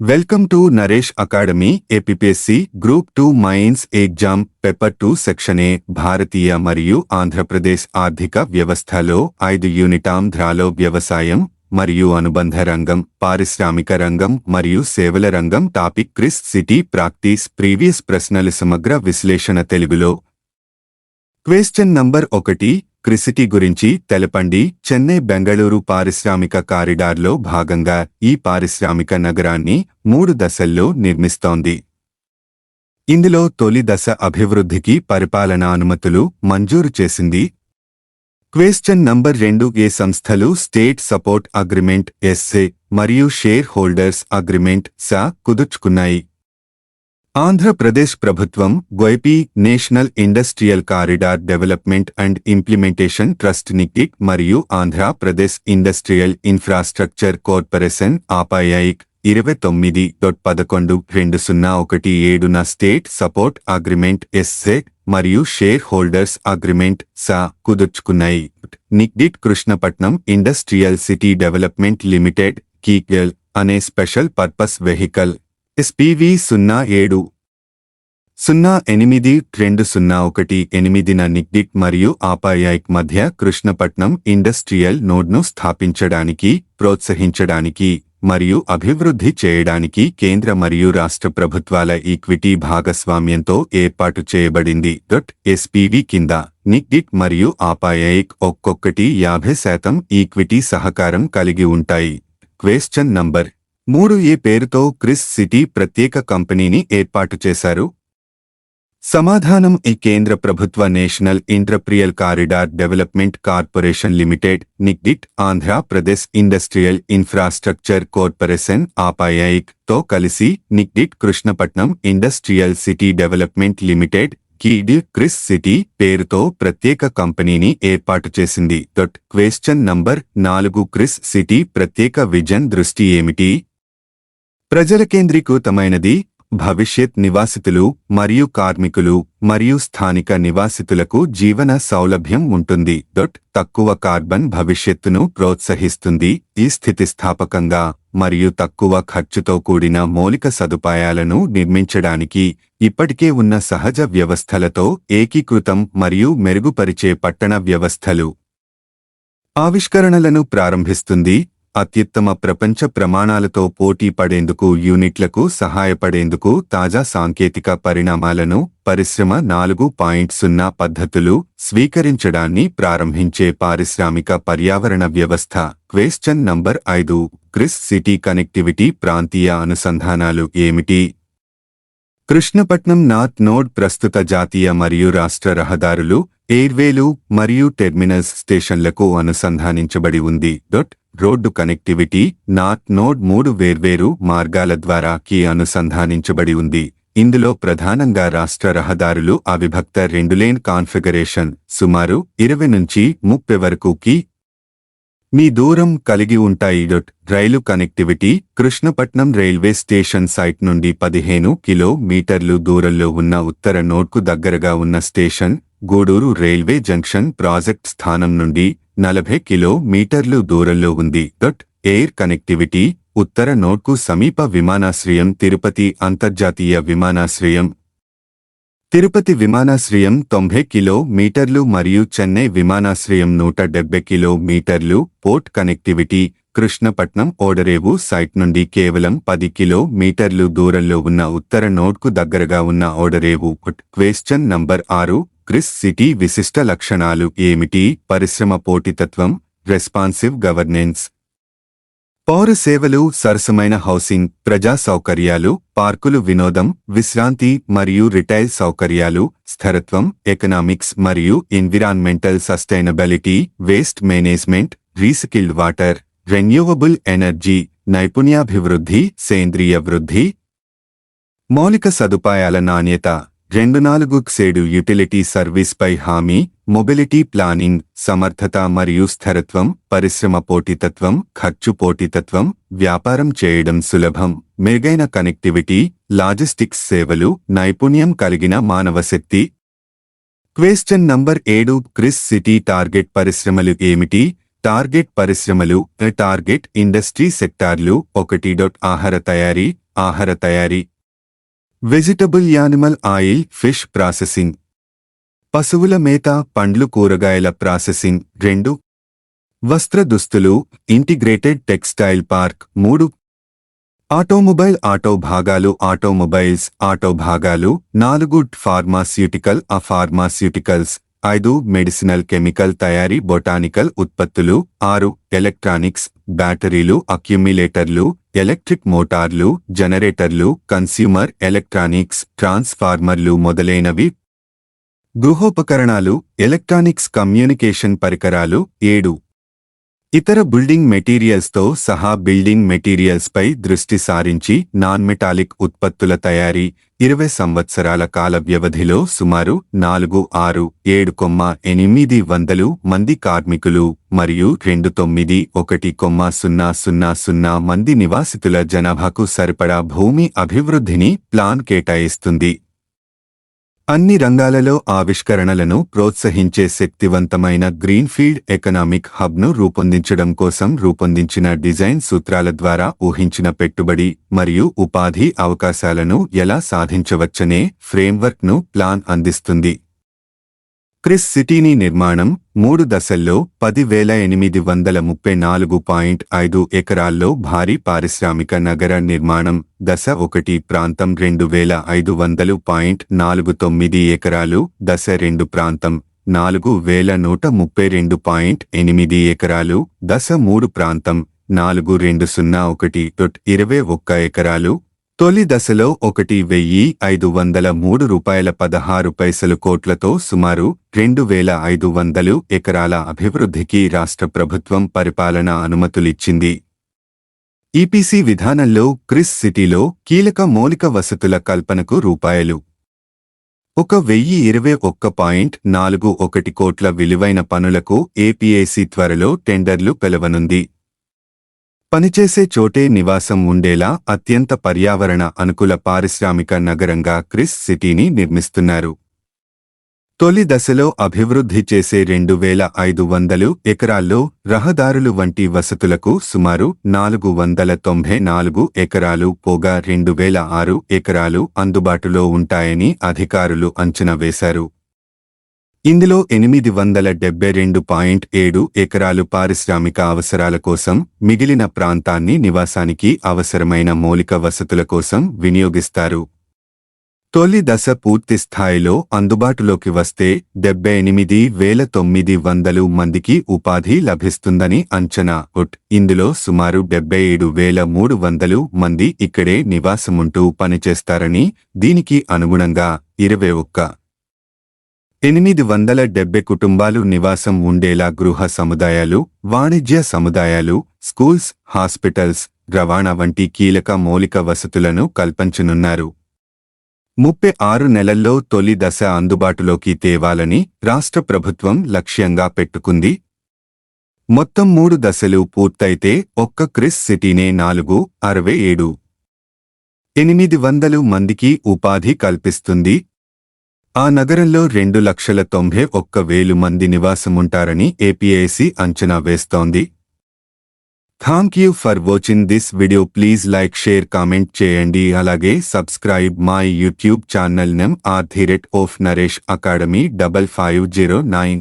Welcome to Naresh Academy APSC group two mains exam paper two section A భారతీయ మరియు ఆంధ్రప్రదేశ్ ఆర్థిక వ్యవస్థలో ఐదు యూనిటాంధ్రాలో వ్యవసాయం మరియు అనుబంధ రంగం పారిశ్రామిక రంగం మరియు సేవల రంగం topic KRIS City practice previous ప్రశ్నలు సమగ్ర విశ్లేషణ తెలుగులో. క్వశ్చన్ నంబర్ ఒకటి క్రిసిటీ గురించి తెలపండి. చెన్నై బెంగళూరు పారిశ్రామిక కారిడార్లో భాగంగా ఈ పారిశ్రామిక నగరాన్ని మూడు దశల్లో నిర్మిస్తోంది. ఇందులో తొలి దశ అభివృద్ధికి పరిపాలనా అనుమతులు మంజూరు చేసింది. క్వేశ్చన్ నంబర్ రెండు ఏ సంస్థలు స్టేట్ సపోర్ట్ అగ్రిమెంట్ ఎస్ఏ మరియు షేర్ హోల్డర్స్ అగ్రిమెంట్ సా కుదుర్చుకున్నాయి. ఆంధ్రప్రదేశ్ ప్రభుత్వం గ్వైపీ national industrial corridor development and implementation trust NICDIT మరియు Andhra Pradesh industrial infrastructure corporation APIIC ఇరవై తొమ్మిది డొట్ పదకొండు రెండు సున్నా ఒకటి ఏడున స్టేట్ సపోర్ట్ అగ్రిమెంట్ ఎస్సే మరియు షేర్ హోల్డర్స్ అగ్రిమెంట్ సా కుదుర్చుకున్నాయి. NICDIT Krishnapatnam industrial city development limited కీకెల్ అనే స్పెషల్ పర్పస్ వెహికల్ ఎస్పీవీ సున్నా ఏడు సున్నా ఎనిమిది రెండు సున్నా ఒకటి ఎనిమిదిన నిక్డిట్ మరియు ఆపాయాయిక్ మధ్య కృష్ణపట్నం ఇండస్ట్రియల్ నోడ్ను స్థాపించడానికి ప్రోత్సహించడానికి మరియు అభివృద్ధి చేయడానికి కేంద్ర మరియు రాష్ట్ర ప్రభుత్వాల ఈక్విటీ భాగస్వామ్యంతో ఏర్పాటు చేయబడింది. డొట్ ఎస్పీవి కింద నిక్డిట్ మరియు ఆపాయాయిక్ ఒక్కొక్కటి యాభై శాతం ఈక్విటీ సహకారం కలిగి ఉంటాయి. క్వేశ్చన్ నంబర్ మూడు ఏ పేరుతో క్రిస్ సిటీ ప్రత్యేక కంపెనీని ఏర్పాటు చేశారు? సమాధానం ఈ కేంద్ర ప్రభుత్వ national industrial corridor development corporation limited NICDIT Andhra Pradesh industrial infrastructure corporation ఆపాయాయిక్తో కలిసి NICDIT Krishnapatnam industrial city development limited కీడి Chris City పేరుతో ప్రత్యేక కంపెనీని ఏర్పాటు చేసింది. దొట్ క్వశ్చన్ నంబర్ నాలుగు క్రిస్ సిటీ ప్రత్యేక విజన్ దృష్టి ఏమిటి? ప్రజల కేంద్రీకృతమైనది భవిష్యత్ నివాసితులు మరియు కార్మికులు మరియు స్థానిక నివాసితులకు జీవన సౌలభ్యం ఉంటుంది. డొట్ తక్కువ కార్బన్ భవిష్యత్తును ప్రోత్సహిస్తుంది. ఈ స్థితిస్థాపకంగా మరియు తక్కువ ఖర్చుతో కూడిన మౌలిక సదుపాయాలను నిర్మించడానికి ఇప్పటికే ఉన్న సహజ వ్యవస్థలతో ఏకీకృతం మరియు మెరుగుపరిచే పట్టణ వ్యవస్థలు ఆవిష్కరణలను ప్రారంభిస్తుంది. అత్యుత్తమ ప్రపంచ ప్రమాణాలతో పోటీ పడేందుకు యూనిట్లకు సహాయపడేందుకు తాజా సాంకేతిక పరిణామాలను పరిశ్రమ నాలుగు పాయింట్ సున్నా పద్ధతులు స్వీకరించడాన్ని ప్రారంభించే పారిశ్రామిక పర్యావరణ వ్యవస్థ. క్వేశ్చన్ నంబర్ ఐదు. క్రిస్ సిటీ కనెక్టివిటీ ప్రాంతీయ అనుసంధానాలు ఏమిటి? కృష్ణపట్నం నార్త్ నోడ్ ప్రస్తుత జాతీయ మరియు రాష్ట్ర రహదారులు ఎయిర్వేలు మరియు టెర్మినస్ స్టేషన్లకు అనుసంధానించబడి ఉంది. Dot road connectivity north node మూడు వేర్వేరు మార్గాల ద్వారా కి అనుసంధానించబడి ఉంది. ఇందులో ప్రధానంగా రాష్ట్ర రహదారులు అవిభక్త రెండులేన్ కాన్ఫిగరేషన్ సుమారు ఇరవై నుంచి ముప్పై వరకు కి మీ దూరం కలిగి ఉంటాయి. Dot rail connectivity Krishnapatnam railway station site నుండి పదిహేను కిలోమీటర్లు దూరంలో ఉన్న ఉత్తర నోడ్కు దగ్గరగా ఉన్న station Gudur railway junction project స్థానం నుండి నలభై కిలోమీటర్లు దూరంలో ఉంది. దట్ ఎయిర్ కనెక్టివిటీ ఉత్తర నోడ్కు సమీప విమానాశ్రయం తిరుపతి అంతర్జాతీయ విమానాశ్రయం. తిరుపతి విమానాశ్రయం తొంభై కిలోమీటర్లు మరియు చెన్నై విమానాశ్రయం నూట డెబ్బై కిలోమీటర్లు పోర్ట్ కనెక్టివిటీ. కృష్ణపట్నం ఓడరేవు సైట్ నుండి కేవలం పది కిలోమీటర్లు దూరంలో ఉన్న ఉత్తర నోడ్కు దగ్గరగా ఉన్న ఓడరేవు క్వేశ్చన్ నంబర్ ఆరు క్రిస్ సిటీ విశిష్ట లక్షణాలు ఏమిటి? పరిశ్రమ పోటీతత్వం రెస్పాన్సివ్ గవర్నెన్స్. పౌర సేవలు సరసమైన హౌసింగ్ ప్రజా సౌకర్యాలు పార్కులు వినోదం విశ్రాంతి మరియు రిటైల్ సౌకర్యాలు స్థిరత్వం ఎకనామిక్స్ మరియు environmental sustainability waste management recycled water. Renewable energy నైపుణ్యాభివృద్ధి సేంద్రియ వృద్ధి. మౌలిక సదుపాయాల నాణ్యత రెండు నాలుగు క్సేడు యుటిలిటీ సర్వీస్పై హామీ మొబిలిటీ ప్లానింగ్ సమర్థత మరియు స్థిరత్వం పరిశ్రమ పోటీతత్వం ఖర్చు పోటీతత్వం వ్యాపారం చేయడం సులభం. మెరుగైన కనెక్టివిటీ లాజిస్టిక్స్ సేవలు నైపుణ్యం కలిగిన మానవశక్తి. క్వేశ్చన్ నంబర్ ఏడు క్రిస్ సిటీ టార్గెట్ పరిశ్రమలు ఏమిటి? టార్గెట్ పరిశ్రమలు టార్గెట్ ఇండస్ట్రీ సెక్టార్లు ఒకటి డొట్ ఆహార తయారీ ఆహార తయారీ. Vegetable animal oil fish processing పశువుల మేత పండ్లు కూరగాయల ప్రాసెసింగ్ రెండు. వస్త్ర దుస్తులు ఇంటిగ్రేటెడ్ టెక్స్టైల్ పార్క్ మూడు. ఆటోమొబైల్ ఆటో భాగాలు ఆటోమొబైల్స్ ఆటో భాగాలు. నాలుగు ఫార్మాస్యూటికల్ ఆ ఫార్మాస్యూటికల్స్ ఐదు మెడిసినల్ కెమికల్ తయారీ బొటానికల్ ఉత్పత్తులు ఆరు ఎలక్ట్రానిక్స్ బ్యాటరీలు అక్యుమిలేటర్లు ఎలక్ట్రిక్ మోటార్లు జనరేటర్లు కన్స్యూమర్ ఎలక్ట్రానిక్స్ ట్రాన్స్ఫార్మర్లు మొదలైనవి. గృహోపకరణాలు ఎలక్ట్రానిక్స్ కమ్యూనికేషన్ పరికరాలు ఏడు ఇతర బిల్డింగ్ మెటీరియల్స్తో సహా బిల్డింగ్ మెటీరియల్స్పై దృష్టి సారించి నాన్ మెటాలిక్ ఉత్పత్తుల తయారీ ఇరవై సంవత్సరాల కాల వ్యవధిలో సుమారు నాలుగు ఆరు ఏడు కొమ్మ ఎనిమిది వందలు మంది కార్మికులు మరియు రెండు తొమ్మిది ఒకటి కొమ్మ సున్నా సున్నా సున్నా మంది నివాసితుల జనాభాకు సరిపడా భూమి అభివృద్ధిని ప్లాన్ కేటాయిస్తుంది. అన్ని రంగాలలో ఆవిష్కరణలను ప్రోత్సహించే శక్తివంతమైన గ్రీన్ఫీల్డ్ ఎకనామిక్ హబ్ను రూపొందించడం కోసం రూపొందించిన డిజైన్ సూత్రాల ద్వారా ఊహించిన పెట్టుబడి మరియు ఉపాధి అవకాశాలను ఎలా సాధించవచ్చనే ఫ్రేమ్వర్క్ను ప్లాన్ అందిస్తుంది. క్రిస్ సిటీని నిర్మాణం మూడు దశల్లో పది వేల ఎనిమిది వందల ముప్పై నాలుగు పాయింట్ ఐదు ఎకరాల్లో భారీ పారిశ్రామిక నగర నిర్మాణం. దశ ఒకటి ప్రాంతం రెండు వేల ఐదు వందలు పాయింట్ నాలుగు తొమ్మిది ఎకరాలు. దశ రెండు ప్రాంతం నాలుగు వేల నూట ముప్పై రెండు పాయింట్ ఎనిమిది ఎకరాలు. దశ మూడు ప్రాంతం నాలుగు రెండు సున్నా ఒకటి ఇరవై ఒక్క ఎకరాలు. తొలి దశలో ఒకటి వెయ్యి ఐదు వందల మూడు రూపాయల పదహారు పైసలు కోట్లతో సుమారు రెండు వేల ఐదు వందలు ఎకరాల అభివృద్ధికి రాష్ట్ర ప్రభుత్వం పరిపాలన అనుమతులిచ్చింది. ఈపీసీ విధానంలో క్రిస్ సిటీలో కీలక మౌలిక వసతుల కల్పనకు రూపాయలు. ఒక వెయ్యి ఇరవై ఒక్క పాయింట్ నాలుగు ఒకటి కోట్ల విలువైన పనులకు ఏపీఏసీ త్వరలో టెండర్లు పిలవనుంది. పనిచేసే చోటే నివాసం ఉండేలా అత్యంత పర్యావరణ అనుకూల పారిశ్రామిక నగరంగా క్రిస్ సిటీని నిర్మిస్తున్నారు. తొలి దశలో అభివృద్ధి చేసే రెండు వేల ఐదు వందలు ఎకరాల్లో రహదారులు వంటి వసతులకు సుమారు నాలుగు వందల తొంభై నాలుగు ఎకరాలు పోగా రెండు వేల ఆరు ఎకరాలు అందుబాటులో ఉంటాయని అధికారులు అంచనా వేశారు. ఇందులో ఎనిమిది వందల డెబ్బై రెండు పాయింట్ ఏడు ఎకరాలు పారిశ్రామిక అవసరాల కోసం మిగిలిన ప్రాంతాన్ని నివాసానికి అవసరమైన మౌలిక వసతుల కోసం వినియోగిస్తారు. తొలి దశ పూర్తి స్థాయిలో అందుబాటులోకి వస్తే డెబ్బై ఎనిమిది వేల తొమ్మిది వందలు మందికి ఉపాధి లభిస్తుందని అంచనా. ఉట్ ఇందులో సుమారు డెబ్బై ఏడు వేల మూడు వందలు మంది ఇక్కడే నివాసముంటూ పనిచేస్తారని దీనికి అనుగుణంగా ఇరవై ఒక్క ఎనిమిది వందల డెబ్బై కుటుంబాలు నివాసం ఉండేలా గృహ సముదాయాలు వాణిజ్య సముదాయాలు స్కూల్స్ హాస్పిటల్స్ రవాణా వంటి కీలక మౌలిక వసతులను కల్పించనున్నారు. ముప్పై ఆరు నెలల్లో తొలి దశ అందుబాటులోకి తేవాలని రాష్ట్ర ప్రభుత్వం లక్ష్యంగా పెట్టుకుంది. మొత్తం మూడు దశలు పూర్తయితే ఒక్క క్రిస్ సిటీనే నాలుగు అరవై ఏడు. ఎనిమిది వందలు మందికి ఉపాధి కల్పిస్తుంది. ఆ నగరంలో రెండు లక్షల తొంభై ఒక్క వేలు మంది నివాసముంటారని ఏపీఐసి అంచనా వేస్తోంది. Thank you for watching this video please like share comment చేయండి. అలాగే subscribe my YouTube channel name R థిరెట్ of Naresh Academy double five zero nine